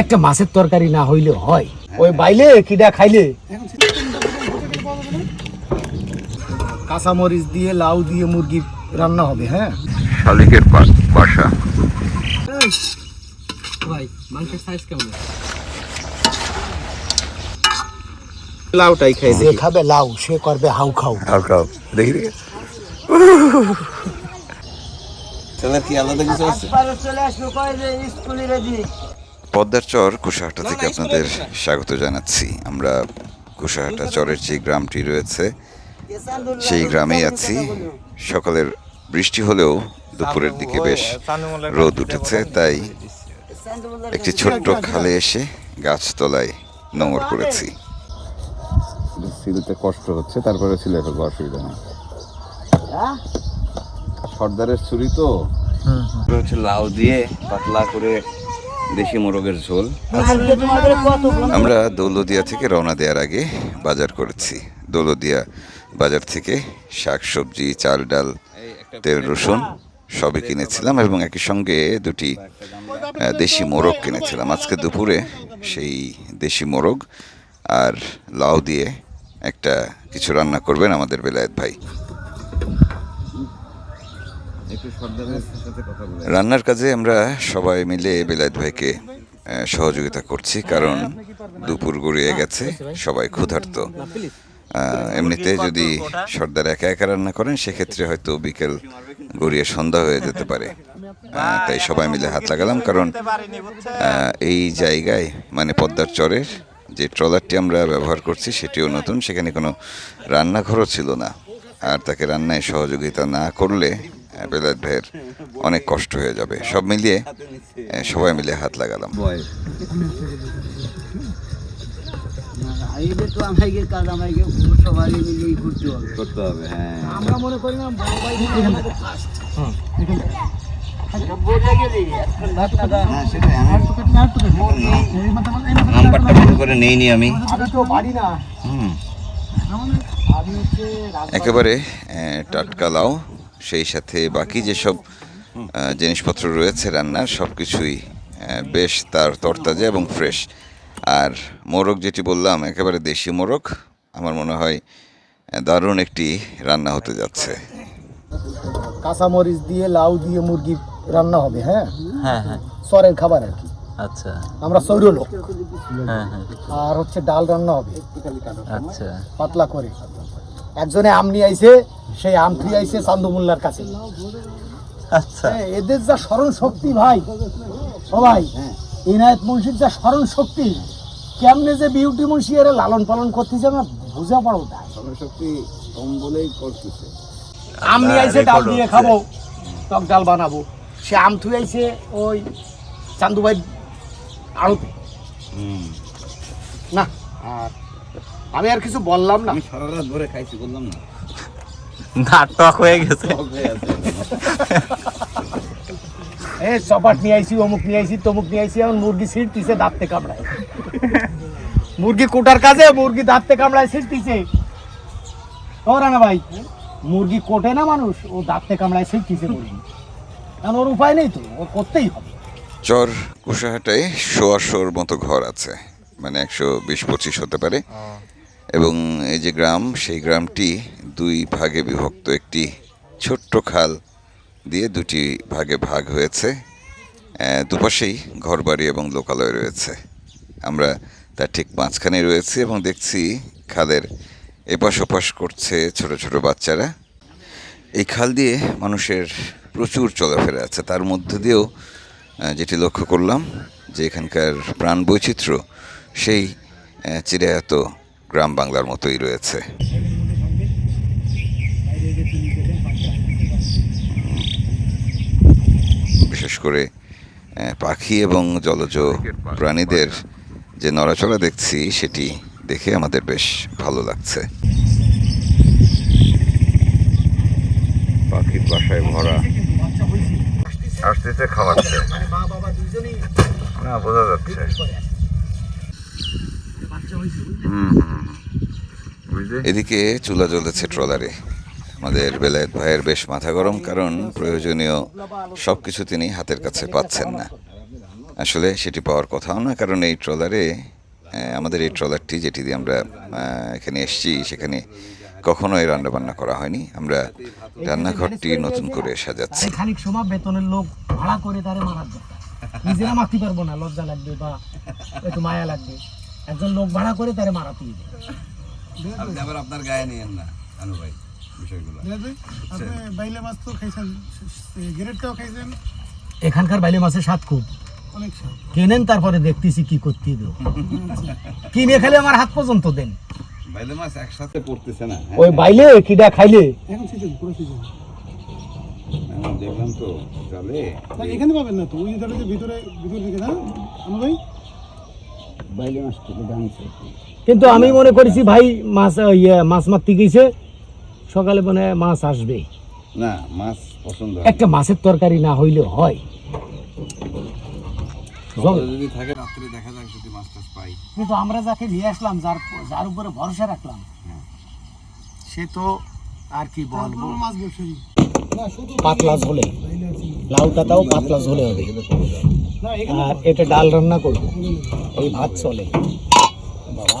একটা মাছের তরকারি না হইলে হয়। ওই বাইলে কিডা খাইলে। কাঁচা মরিচ দিয়ে লাউ দিয়ে মুরগি রান্না হবে হ্যাঁ? শালিকের বাসা। ভাই মাংসের সাইজ কেমন? লাউটাই খাই যে খাবে লাউ সে করবে হাউ খাও খাও খাও দেখি দেখি। ছেলের কি আলাদা কিছু আছে? পদ্মার চর কুশাহাটা থেকে আপনাদের স্বাগত জানাচ্ছি। আমরা কুশাহাটা চরের যে গ্রামটি রয়েছে সেই গ্রামেই আছি। সকালের বৃষ্টি হলেও দুপুরের দিকে বেশ রোদ উঠেছে তাই একটি ছোট্ট খালে এসে গাছতলায় নোংর করেছি। সিলতে কষ্ট হচ্ছে তারপরে সিলে ফেলব অসুবিধা নেই। সর্দারের ছুরি তো। হচ্ছে লাউ দিয়ে পাতলা করে দেশি মোরগের ঝোল। আমরা দৌলদিয়া থেকে রওনা দেওয়ার আগে বাজার করেছি। দৌলদিয়া বাজার থেকে শাক সবজি চাল ডাল তেল, রসুন সবই কিনেছিলাম এবং একই সঙ্গে দুটি দেশি মোরগ কিনেছিলাম। আজকে দুপুরে সেই দেশি মোরগ আর লাউ দিয়ে একটা কিছু রান্না করবেন আমাদের বেলায়েত ভাই একটু সর্দারের সাথে কথা বলে রান্নার কাজে আমরা সবাই মিলে বেলায়েত ভাইকে সহযোগিতা করছি, কারণ দুপুর গড়িয়ে গেছে, সবাই ক্ষুধার্ত। এমনিতে যদি সর্দার একা একা রান্না করেন, সেক্ষেত্রে হয়তো বিকেল গড়িয়ে সন্ধ্যা হয়ে যেতে পারে। তাই সবাই মিলে হাত লাগালাম, কারণ এই জায়গায় মানে পদ্মার চরের যে ট্রলারটি আমরা ব্যবহার করছি, সেটিও নতুন, সেখানে কোনো রান্নাঘরও ছিল না। আর তাকে রান্নায় সহযোগিতা না করলে ভাইয়ের অনেক কষ্ট হয়ে যাবে। সব মিলিয়ে সবাই মিলে হাত লাগালাম। এইটা তো আমাকে কাজ আমাকে সবাই মিলেই ঘুরতে হবে। করতে হবে হ্যাঁ। আমরা মনে করি না বড় ভাই হ্যাঁ নাম্বারটা মনে করে নেইনি আমি। একেবারে টাটকা লাউ। সেই সাথে বাকি যেসব জিনিসপত্র রয়েছে রান্নার সব কিছুই বেশ তার তরতাজা এবং ফ্রেশ। আর মোরগ যেটি বললাম একেবারে দেশি মোরগ আমার মনে হয় দারুণ একটি রান্না হতে যাচ্ছে। কাঁচা মরিচ দিয়ে লাউ দিয়ে মুরগি রান্না হবে হ্যাঁ? হ্যাঁ হ্যাঁ। সরের খাবার আর কি। আচ্ছা। আমরা সৌর লোক। হ্যাঁ হ্যাঁ। আর হচ্ছে ডাল রান্না হবে। আচ্ছা। পাতলা করে। একজনে আম নিয়ে আইছে সেই আম ফিরে আইছে চান্দুমুল্লার কাছে। আচ্ছা। হ্যাঁ, এদের যা স্মরণ শক্তি ভাই সবাই ইনায়ত মুন্সির যা স্মরণ শক্তি কেমনে যে বিউটি মুন্সি এরা লালন পালন করতেছে আমরা বুঝা পারো না। শক্তি কম বলেই করতেছে। আম নিয়ে আইছে ডাল দিয়ে খাব টক ডাল বানাবো। সে আম থুই আইছে ওই চান্দুবাই আড়তে। না আর আমি আর কিছু বললাম না। আমি সারা রাত ধরে খাইছি বললাম না। নাটক হয়ে গেছে। টক হয়ে আছে এ চপাট নিয়ে আইছি অমুক নিয়ে আইছি তমুক নিয়ে আইছি এখন মুরগি ছিঁড়তিছে দাঁততে কামড়ায়। মুরগি কোটার কাজে মুরগি দাঁততে কামড়ায় ছিঁড়তিছে। ওরা না ভাই মুরগি কোটে না মানুষ ও দাঁততে কামড়ায় ছিঁড়তিছে মুরগি। কারণ ওর উপায় নেই তো ও করতেই হবে। চর কুশাহাটায় শোয়াশোর মতো ঘর আছে মানে একশো বিশ পঁচিশ হতে পারে। এবং এই যে গ্রাম সেই গ্রামটি দুই ভাগে বিভক্ত একটি ছোট্ট খাল দিয়ে দুটি ভাগে ভাগ হয়েছে। দুপাশেই ঘরবাড়ি এবং লোকালয় রয়েছে। আমরা তার ঠিক মাঝখানে রয়েছি এবং দেখছি খালের এপাশ ওপাশ করছে ছোট ছোট বাচ্চারা। এই খাল দিয়ে মানুষের প্রচুর চলাফেরা আছে। তার মধ্যে দিয়েও যেটি লক্ষ্য করলাম, যে এখানকার প্রাণ বৈচিত্র্য, সেই চিরায়ত গ্রাম বাংলার মতোই রয়েছে। বিশেষ করে পাখি এবং জলজ প্রাণীদের যে নড়াচড়া দেখছি সেটি দেখে আমাদের বেশ ভালো লাগছে। পাখির বাসায় ভরা। আসতেছে খাওয়াচ্ছে। না বোঝা যাচ্ছে। এদিকে চুলা জ্বলেছে ট্রলারে। আমাদের বেলায়েত ভাইয়ের বেশ মাথা গরম কারণ প্রয়োজনীয় সব কিছু তিনি হাতের কাছে পাচ্ছেন না। আসলে সেটি পাওয়ার কথাও না কারণ এই ট্রলারে আমাদের এই ট্রলারটি যেটি দিয়ে আমরা এখানে এসেছি সেখানে কখনো কখনোই রান্নাবান্না করা হয়নি। আমরা রান্নাঘরটি নতুন করে সাজাচ্ছি। খানিক সময় বেতনের লোক ভাড়া করে তারে মারার নিজেরা মারতে পারব না লজ্জা লাগবে বা একটু মায়া লাগবে। একজন লোক ভাড়া করে তারে মারাতে আপনার গায়ে নিয়েন না আনু ভাই। বিষয়গুলো। আপনি বাইলে মাছ তো খাইছেন গ্রেডটাও খাইছেন। এখানকার বাইলে মাছের স্বাদ খুব। কেনেন তারপরে দেখতেছি কি করতে দেব। কিনে খেলে আমার হাত পর্যন্ত দেন। বাইলে মাছ একসাথে পড়তেছে না হ্যাঁ? ওই বাইলে কিডা খাইলে। এখন সিজন পুরো সিজন দেখলাম তো জলে না এখানে পাবেন না তো ওই ধরে যে ভিতরে ভিতর দিকে না? আমার ভাই? বাইলে মাছ দাঁড়িয়েছে কিন্তু আমি মনে করেছি ভাই মাছ ইয়ে মাছ মারতে গেছে সকালে মনে হয় মাছ আসবে না মাছ পছন্দ একটা মাছের তরকারি না হইলে হয়। যদি থাকে রাত্রে দেখা যাক যদি মাছ টাছ পাই। কিন্তু আমরা যাকে নিয়ে আসলাম যার যার উপরে ভরসা রাখলাম সে তো আর কি বলব? মাছ ব্যবসায়ী পাতলা ঝোলে। লাউটাটাও পাতলা ঝোলে হবে। আর এটা ডাল রান্না করব। এই ভাত চলে। বাবা।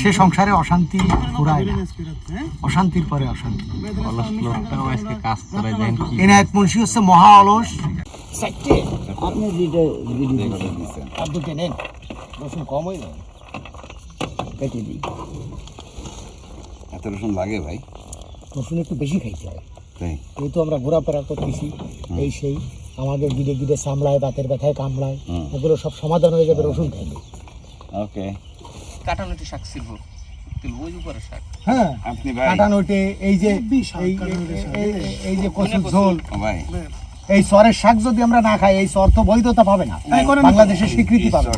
সে সংসারে অশান্তি ফুরায় না। হ্যাঁ? অশান্তির পরে অশান্তি। এনায়ত মুন্সি হচ্ছে মহা অলস। আপনি দুটো নেন। রসুন কম হয়ে যায় কেটে দিই। এত রসুন লাগে ভাই। রসুন একটু বেশি খাইতে হয়। তাই? এই তো আমরা ঘোরাফেরা করতেছি এই সেই আমাদের গিরে গিরে সামলায় বাতের ব্যথায় কামড়ায়। এগুলো সব সমাধান হয়ে যাবে রসুন খাইলে। ওকে। কাটানোটি শাক ছিল। হ্যাঁ এই যে এই কাটানোটে শাক, এই- এই- এই যে কচুর ঝোল। এই সরের শাক যদি আমরা না খাই এই সর তো বৈধতা পাবে না। বাংলাদেশের স্বীকৃতি পাবে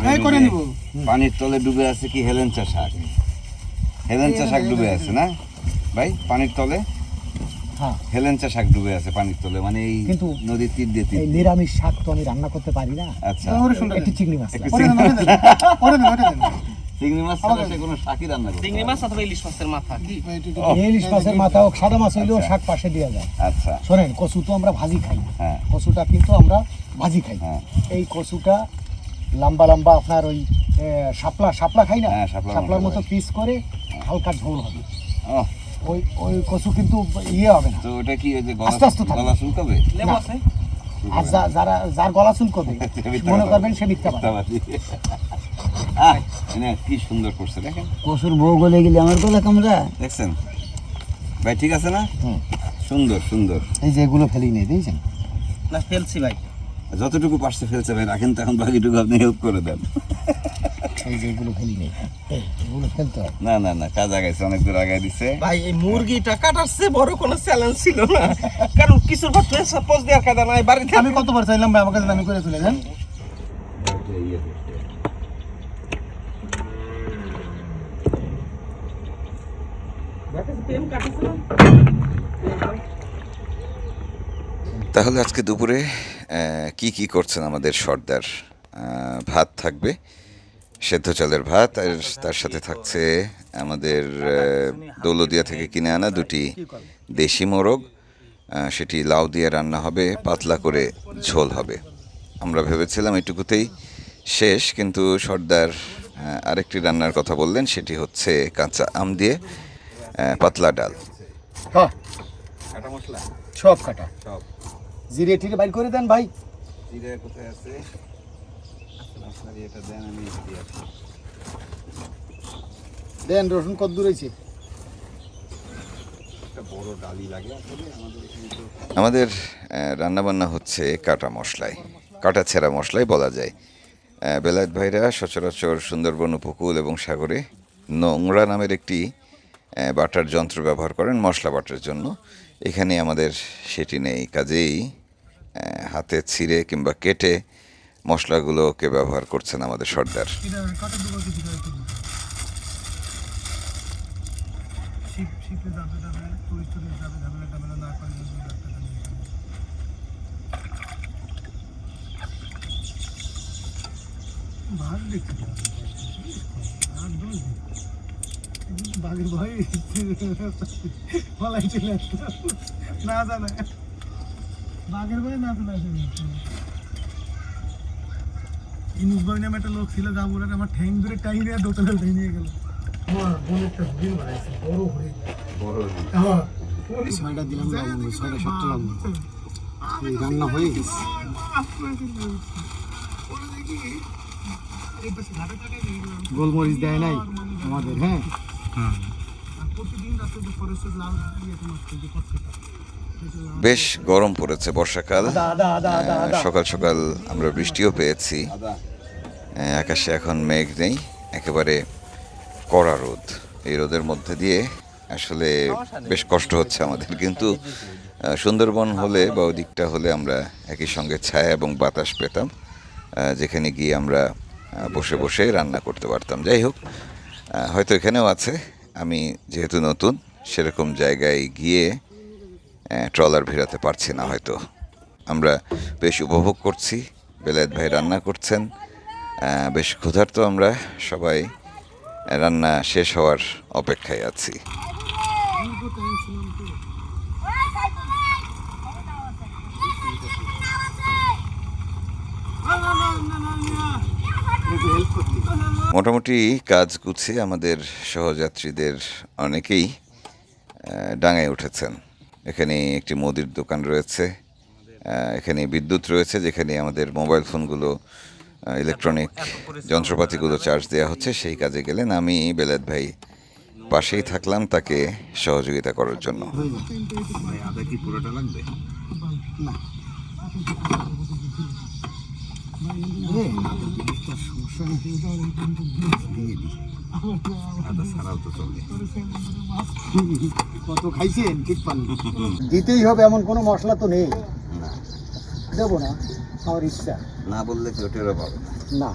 পানির তলে ডুবে আছে কি হেলেঞ্চা শাক? হেলেঞ্চা শাক ডুবে আছে না? ভাই পানির তলে? হ্যাঁ। হেলেঞ্চা শাক ডুবে আছে পানির তলে মানে এই কিন্তু নদীর তীর দিয়ে তীর নিরামিষ শাক তো আমি রান্না করতে পারি না। আচ্ছা। একটু চিংড়ি মাছ। একটু লাগে। ওরে দেন, ওরে দেন, ওরে দেন, ওরে দেন। চিংড়ি মাছ ছাড়া সে কোনো শাকই রান্না করে চিংড়ি মাছ অথবা ইলিশ মাছের মাথা কি? ভাই, একটু- একটু- এই ইলিশ মাছের মাথা হোক সাদা মাছ হইলেও শাক পাশে দেওয়া যায়। আচ্ছা। শোনেন কচু তো আমরা ভাজি খাই। হ্যাঁ। কচুটা কিন্তু আমরা ভাজি খাই। হ্যাঁ। এই কচুটা লম্বা লম্বা আপনার ওই শাপলা শাপলা খাই না? হ্যাঁ, শাপলার মতো পিস করে হালকা ঝোল হবে। ওই ওই কচু কিন্তু ইয়ে হবে না। তো ওটা কি ওই যে গলা আস্তে আস্তে গলা শুনকাবে লেবু আছে? আর যারা যার গলা চুলকবে মনে করবেন সে মিথ্যাবাদী কি সুন্দর করছে দেখেন। কসুর বউ গলে গেলে আমার গলা কামড়া। দেখছেন? ভাই ঠিক আছে না? সুন্দর সুন্দর। এই যে এগুলো ফেলি নেই দেখছেন? না ফেলছি ভাই। যতটুকু পারছে ফেলছে ভাই রাখেন তখন বাকিটুকু আপনি হেল্প করে দেন। এই যে এগুলো ফেলি নেই। এগুলো ফেলতে হয় না না না কাজ আগাইছে অনেক দূর আগাই দিছে। ভাই এই মুরগিটা কাটার চেয়ে বড় কোনো চ্যালেঞ্জ ছিল না। কারণ কিছুর পর সাপোজ দেওয়ার কায়দা নাই বাড়িতে আমি কতবার চাইলাম ভাই আমাকে জানি করে চলে যান। তাহলে আজকে দুপুরে আহ, কি কি করছেন আমাদের সর্দার? আহ, ভাত থাকবে সেদ্ধ চালের ভাত আর তার সাথে থাকছে আমাদের দৌলদিয়া থেকে কিনে আনা দুটি দেশি মোরগ। সেটি লাউ দিয়ে রান্না হবে পাতলা করে ঝোল হবে। আমরা ভেবেছিলাম এটুকুতেই শেষ কিন্তু সর্দার আরেকটি রান্নার কথা বললেন সেটি হচ্ছে কাঁচা আম দিয়ে পাতলা ডাল। হ্যাঁ সব কাটা। জিরে টিরে বাইর করে দেন ভাই। জিরা কোথায় আছে? মশলা দিয়ে এটা দেন আমি দিয়ে দেন রসুন কত দূর হয়েছে? একটা বড় ডালি লাগে আমাদের এখানে তো আমাদের আহ, রান্নাবান্না হচ্ছে কাটা মশলায় কাটা ছেঁড়া মশলাই বলা যায়। বেলায়েত ভাইরা সচরাচর সুন্দরবন উপকূল এবং সাগরে নোংরা নামের একটি বাটার যন্ত্র ব্যবহার করেন মশলা বাটার জন্য। এখানে আমাদের সেটি নেই। কাজেই হাতে ছিঁড়ে কিংবা কেটে মশলাগুলোকে ব্যবহার করছেন আমাদের সর্দার। বাঘের ভয় না জানে। বাঘের ভয় না চলে নামে একটা লোক ছিল গাবুরার আমার ঠ্যাং ধরে টাইনে আর দোতলা উঠে নিয়ে গেল। আমার বোন একটা হরিণ বানাইছে বড় হরিণ। হ্যাঁ। ছয়টা দিলাম লবঙ্গ ছয়টা সাতটা লবঙ্গ এই রান্না হয়ে গেছে। গোলমরিচ দেয় নাই আমাদের হ্যাঁ। যে যে পত্রিকা বেশ গরম পড়েছে বর্ষাকাল। সকাল সকাল আমরা বৃষ্টিও পেয়েছি। আকাশে এখন মেঘ নেই একেবারে কড়া রোদ। এই রোদের মধ্যে দিয়ে আসলে বেশ কষ্ট হচ্ছে আমাদের। কিন্তু সুন্দরবন হলে বা ওই দিকটা হলে আমরা একই সঙ্গে ছায়া এবং বাতাস পেতাম যেখানে গিয়ে আমরা বসে বসে রান্না করতে পারতাম। যাই হোক হয়তো এখানেও আছে। আমি যেহেতু নতুন সেরকম জায়গায় গিয়ে ট্রলার ভিড়াতে পারছি না হয়তো। আমরা বেশ উপভোগ করছি। বেলায়েত ভাই রান্না করছেন। বেশ ক্ষুধার্ত আমরা সবাই। রান্না শেষ হওয়ার অপেক্ষায় আছি। মোটামুটি কাজ গুছিয়ে আমাদের সহযাত্রীদের অনেকেই ডাঙায় উঠেছেন। এখানে একটি মুদির দোকান রয়েছে। এখানে বিদ্যুৎ রয়েছে, যেখানে আমাদের মোবাইল ফোনগুলো ইলেকট্রনিক যন্ত্রপাতিগুলো চার্জ দেওয়া হচ্ছে, সেই কাজে গেলেন। আমি বেলাত ভাই পাশেই থাকলাম তাকে সহযোগিতা করার জন্য। দিতেই হবে, এমন কোনো মশলা তো নেই। দেবো না আমার ইচ্ছা। না বললে কেউ টেরও পাবে না।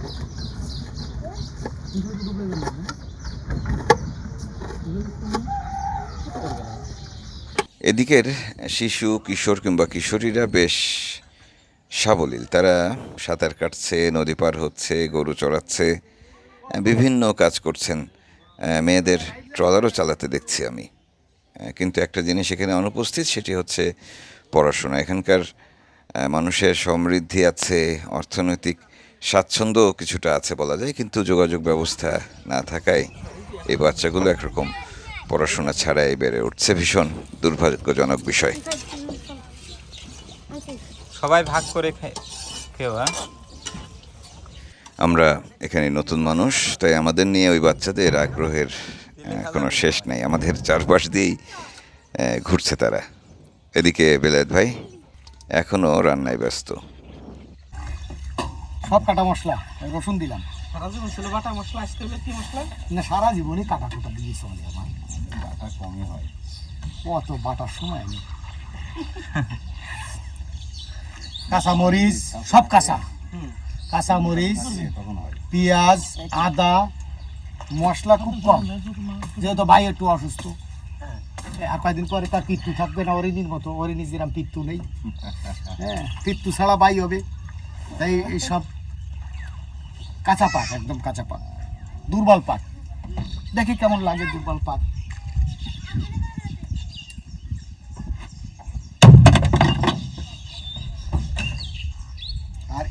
এদিকের শিশু কিশোর কিংবা কিশোরীরা বেশ সাবলীল। তারা সাঁতার কাটছে নদী পার হচ্ছে গরু চড়াচ্ছে বিভিন্ন কাজ করছেন। মেয়েদের ট্রলারও চালাতে দেখছি আমি। কিন্তু একটা জিনিস এখানে অনুপস্থিত সেটি হচ্ছে পড়াশোনা। এখানকার মানুষের সমৃদ্ধি আছে অর্থনৈতিক স্বাচ্ছন্দ্য কিছুটা আছে বলা যায় কিন্তু যোগাযোগ ব্যবস্থা না থাকায় এই বাচ্চাগুলো একরকম পড়াশোনা ছাড়াই বেড়ে উঠছে। ভীষণ দুর্ভাগ্যজনক বিষয়। সবাই ভাগ করে খেও হ্যাঁ? আমরা এখানে নতুন মানুষ তাই আমাদের নিয়ে ওই বাচ্চাদের আগ্রহের কোনো শেষ নেই। আমাদের চারপাশ দিয়েই ঘুরছে তারা। এদিকে বেলায়েত ভাই। এখনও রান্নায় ব্যস্ত। সব কাটা মশলা রসুন দিলাম। সারা জীবন ছিল বাটা মশলা আজকে কি মশলা? না সারা জীবনই কাটা কুটা দিয়ে চলে আমার বাটা কমই হয়। অত বাটার সময় নেই। কাঁচা মরিচ সব কাঁচা। কাঁচা মরিচ পেঁয়াজ আদা মশলা খুব কম। যেহেতু ভাই একটু অসুস্থ। আর কয়েকদিন পরে তার পিত্তু থাকবে না অরিনির মতো। অরিনি যেরকম পিত্তু নেই। হ্যাঁ পিত্তু ছাড়া বাই হবে। তাই এইসব কাঁচা পাক একদম কাঁচা পাক দুর্বল পাক দেখি কেমন লাগে দুর্বল পাক আর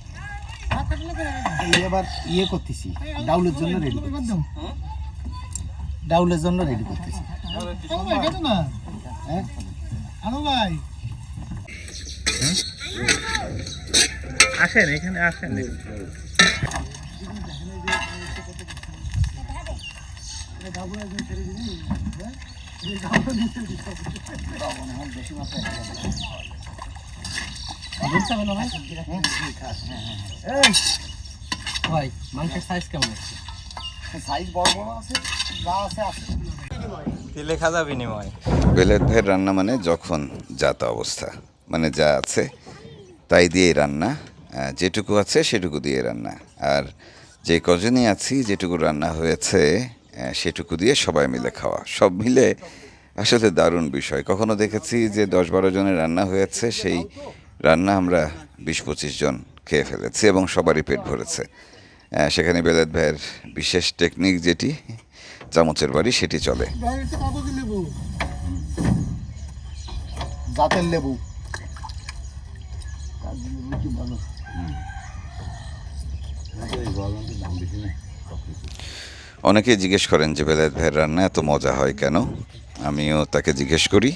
এবার ইয়ে করতেছি ডাউলের জন্য রেডি করতেছি। ডাউলের জন্য রেডি করতেছি। হ্যাঁ আসেন এখানে আসেন। ভাই মাংসের সাইজ কেমন আছে? সাইজ বড় বড় আছে যা আছে আছে। খাজা বিনিময় বেলায়েত ভাইয়ের রান্না মানে যখন যা তা অবস্থা মানে যা আছে, তাই দিয়েই রান্না যেটুকু আছে সেটুকু দিয়ে রান্না। আর যে কজনই আছি, যেটুকু রান্না হয়েছে সেটুকু দিয়ে সবাই মিলে খাওয়া। সব মিলে আসলে দারুণ বিষয়। কখনো দেখেছি যে দশ বারো জনের রান্না হয়েছে, সেই রান্না আমরা বিশ পঁচিশ জন খেয়ে ফেলেছি এবং সবারই পেট ভরেছে। সেখানে বেলাত ভাইয়ের বিশেষ টেকনিক যেটি চামচের বাড়ি সেটি চলে। ডাইরেক্ট জাতের লেবু। অনেকে জিজ্ঞেস করেন যে বেলায়েত ভাইয়ের রান্না এত মজা হয় কেন? আমিও তাকে জিজ্ঞেস করি।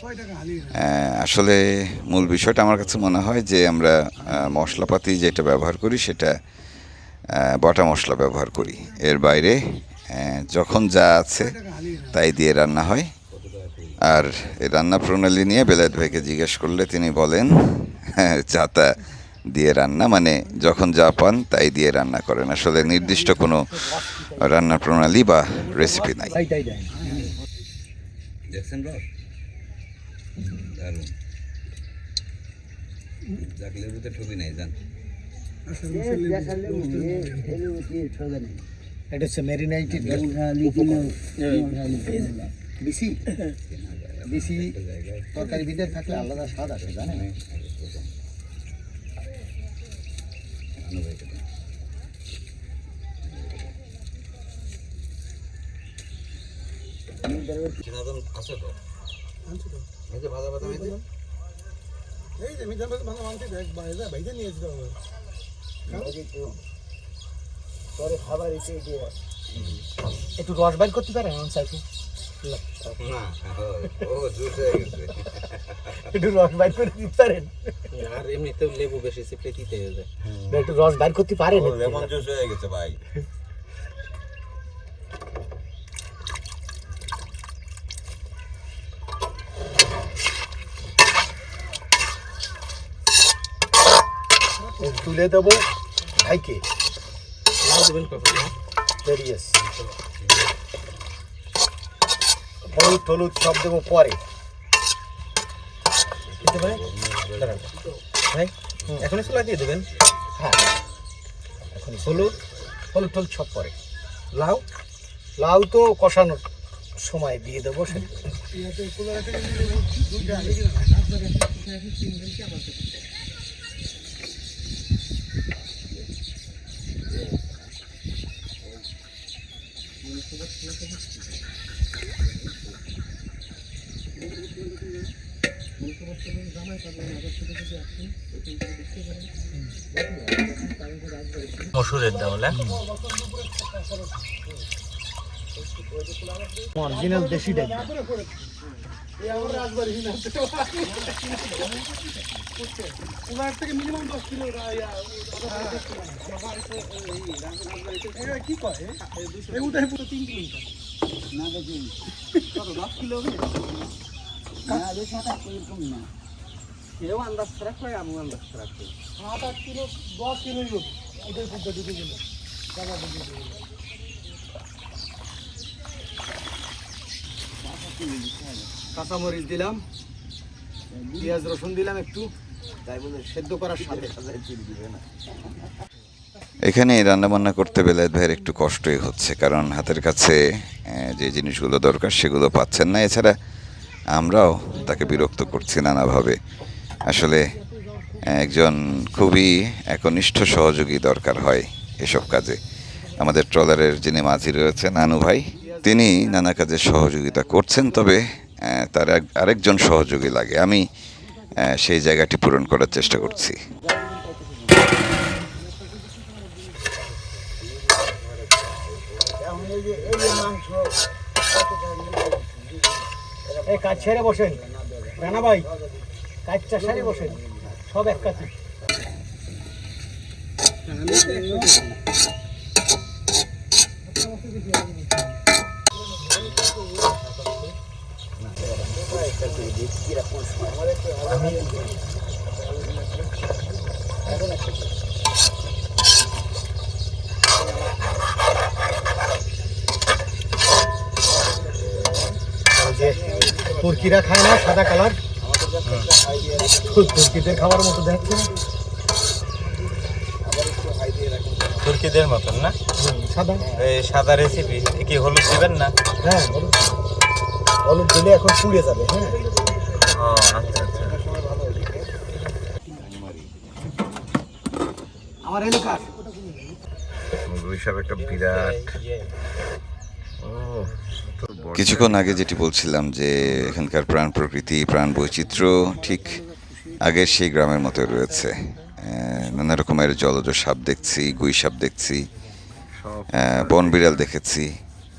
আসলে মূল বিষয়টা আমার কাছে মনে হয় যে আমরা মশলাপাতি যেটা ব্যবহার করি সেটা বাটা মশলা ব্যবহার করি। এর বাইরে যখন যা আছে তাই দিয়ে রান্না হয়। আর এই রান্না প্রণালী নিয়ে বেলায়েত ভাইকে জিজ্ঞেস করলে তিনি বলেন হ্যাঁ, যা তা দিয়ে রান্না মানে যখন যা পান তাই দিয়ে রান্না করেন। আসলে নির্দিষ্ট কোনো রান্না প্রণালী বা রেসিপি নাই। জান। এটা হচ্ছে ম্যারিনাইটেড বেশি বেশি তরকারি ভিতরে থাকলে আলাদা স্বাদ আসে জানেন আছে তো এই যে ভাজা ভাজা মেয়েছে এই যে মিজান ভাই ভালো মাংস দেখ বাইরে বাইরে নিয়ে যেতে হবে। একটু রস বাইর করতে পারেন আমার সাইকে না। ও জুস হয়ে গেছে। একটু রস বাইর করে দিতে পারেন আর এমনিতেও লেবু বেশি চিপড়ে দিতে একটু রস বাইর করতে পারেন ও লেমন জুস হয়ে গেছে ভাই। তুলে দেবো ভাইকে। দেবেন কখন বেরিয়েস হলুদ টলুদ সব দেবো পরে দিতে পারে দাঁড়ান। ভাই এখনই চুলা দিয়ে দেবেন। হ্যাঁ। এখন হলুদ হলুদ টলুদ সব পরে লাউ লাউ তো কষানোর সময় দিয়ে দেবো। সে মসুরের ডাউল অরিজিনাল দেশি ডাল ওনার থেকে মিনিমাম দশ কিলো কি কয় এই উদয় পুরো তিন কিলো কেউ আন্দাজ ছাড়া কয় আমি আন্দাজ ছাড়া কই। সাত আট কিলো দশ কিলো উদয় পুরো ঢুকে গেল। কাঁচামরিচ দিলাম পেঁয়াজ রসুন দিলাম একটু। তাই বলে সেদ্ধ করার সাথে সাথে দিবে না। এখানে রান্নাবান্না করতে বেলায়েত ভাইয়ের একটু কষ্টই হচ্ছে কারণ হাতের কাছে যে জিনিসগুলো দরকার সেগুলো পাচ্ছেন না। এছাড়া আমরাও তাকে বিরক্ত করছি নানাভাবে। আসলে, একজন খুবই একনিষ্ঠ সহযোগী দরকার হয় এসব কাজে। আমাদের ট্রলারের যিনি মাঝি রয়েছেন, নানু ভাই, তিনি নানা কাজে সহযোগিতা করছেন, তবে তার আরেকজন সহযোগী লাগে। আমি সেই জায়গাটি পূরণ করার চেষ্টা করছি। ছেড়ে বসেন। রানা ভাই কাজটা সেরে বসেন সব এক কাছে তুর্কিরা খায় না সাদা কালার তুর্কিদের খাবার মতো দেখছে না তুর্কিদের মতন না? সাদা। এই সাদা রেসিপি কি হলুদ দিবেন না? হ্যাঁ হলুদ। দিলে এখন পুড়ে যাবে হ্যাঁ। ও আচ্ছা আচ্ছা। আমার এলাকার। ওইসব একটা বিরাট কিছুক্ষণ আগে যেটি বলছিলাম যে এখানকার প্রাণ প্রকৃতি প্রাণ বৈচিত্র্য ঠিক আগের সেই গ্রামের মতো রয়েছে। নানা রকমের জলজ সাপ দেখছি গুই সাপ দেখছি বন বিড়াল দেখেছি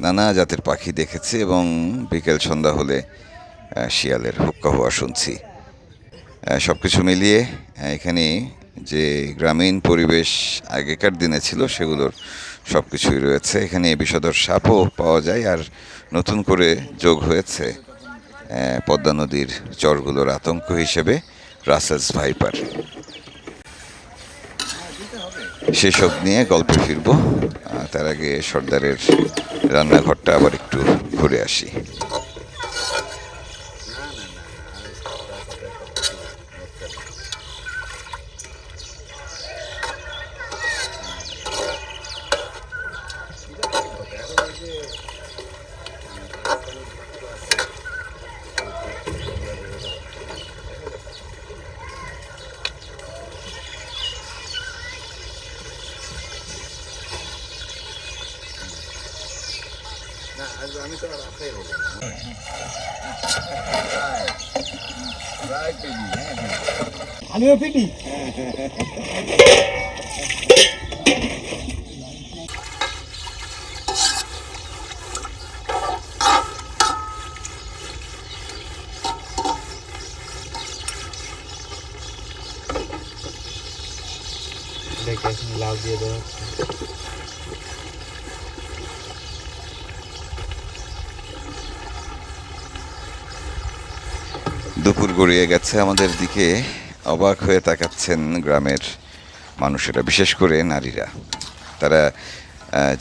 নানা জাতের পাখি দেখেছি এবং বিকেল সন্ধ্যা হলে শিয়ালের হুক্কা হওয়া শুনছি। সব কিছু মিলিয়ে এখানে যে গ্রামীণ পরিবেশ আগেকার দিনে ছিল সেগুলোর সব কিছুই রয়েছে। এখানে বিষদর সাপও পাওয়া যায় আর নতুন করে যোগ হয়েছে পদ্মা নদীর চরগুলোর আতঙ্ক হিসেবে রাসেলস ভাইপার। সেসব নিয়ে গল্পে ফিরব। তার আগে সর্দারের রান্নাঘরটা আবার একটু ঘুরে আসি। আমিও পিটি গড়িয়ে গেছে আমাদের দিকে। অবাক হয়ে তাকাচ্ছেন গ্রামের মানুষেরা, বিশেষ করে নারীরা। তারা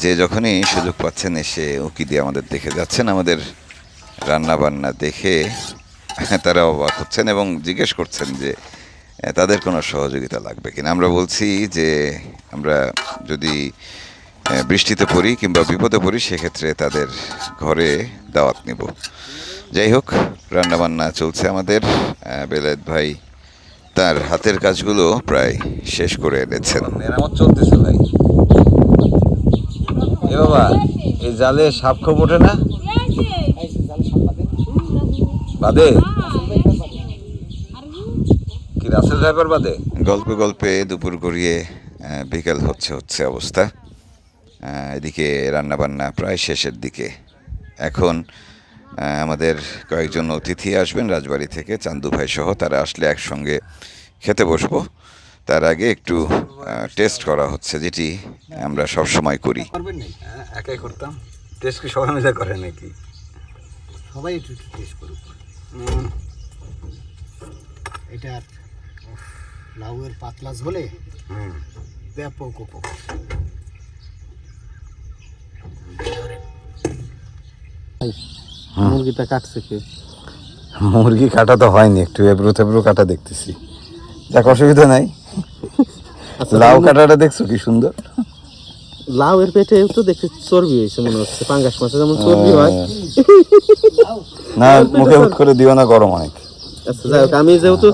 যে যখনই সুযোগ পাচ্ছেন এসে উকি দিয়ে আমাদের দেখে যাচ্ছেন, আমাদের রান্না বান্না দেখে তারা অবাক হচ্ছেন এবং জিজ্ঞেস করছেন যে তাদের কোনো সহযোগিতা লাগবে কিনা? আমরা বলছি যে, আমরা যদি বৃষ্টিতে পড়ি কিংবা বিপদে পড়ি, সেক্ষেত্রে তাদের ঘরে দাওয়াত নিব। যাই হোক রান্নাবান্না চলছে আমাদের। বেলায়েত ভাই তার হাতের কাজগুলো প্রায় শেষ করে এনেছেন। মেরামত চলতেছে ভাই। এ বাবা এই জালে সাপ খোপ ওঠে না? বাদে? কি রাসেল ভাইপার বাদে? গল্পে গল্পে দুপুর গড়িয়ে বিকেল হচ্ছে হচ্ছে অবস্থা। এদিকে রান্নাবান্না প্রায় শেষের দিকে। এখন আমাদের কয়েকজন অতিথি আসবেন রাজবাড়ি থেকে চান্দু ভাই সহ তারা আসলে একসঙ্গে খেতে বসবো। তার আগে একটু টেস্ট করা হচ্ছে যেটি আমরা সব সময় করি। হ্যাঁ, একাই করতাম। টেস্ট কি সবাই মিলে করে নাকি? সবাই একটু টেস্ট করুক। এটা লাউয়ের পাতলা ঝোলে হুম। ব্যাপক উপকার। মুরগিটা কাটছে কে? মুরগি কাটা তো হয়নি একটু এবড়ো থেবড়ো কাটা দেখতেছি। যাক অসুবিধা নাই। লাউ কাটাটা দেখছ কি সুন্দর? লাউ এর পেটে তো দেখতে চর্বি হয়েছে মনে হচ্ছে পাঙ্গাস মাছে যেমন চর্বি হয়। না মুখে হুট করে দিও না গরম অনেক। আচ্ছা যাই হোক আমি যেহেতু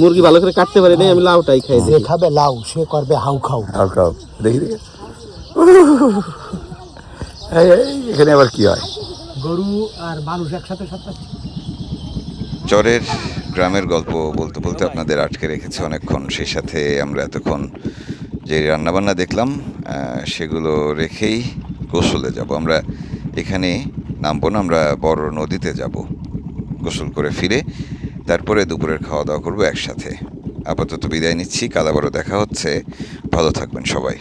মুরগি ভালো করে কাটতে পারি নাই আমি লাউটাই খাই যে খাবে লাউ সে করবে হাউ খাও খাও খাও দেখি দেখি। এখানে আবার কি হয়? গরু আর মানুষ একসাথে সাথে চরের গ্রামের গল্প বলতে বলতে আপনাদের আটকে রেখেছে অনেকক্ষণ। সেই সাথে আমরা এতক্ষণ যে রান্নাবান্না দেখলাম সেগুলো রেখেই গোসলে যাব। আমরা এখানে নামবো না, আমরা বড় নদীতে যাব। গোসল করে ফিরে তারপরে দুপুরের খাওয়া দাওয়া করব একসাথে। আপাতত বিদায় নিচ্ছি, কাল আবারও দেখা হচ্ছে। ভালো থাকবেন সবাই।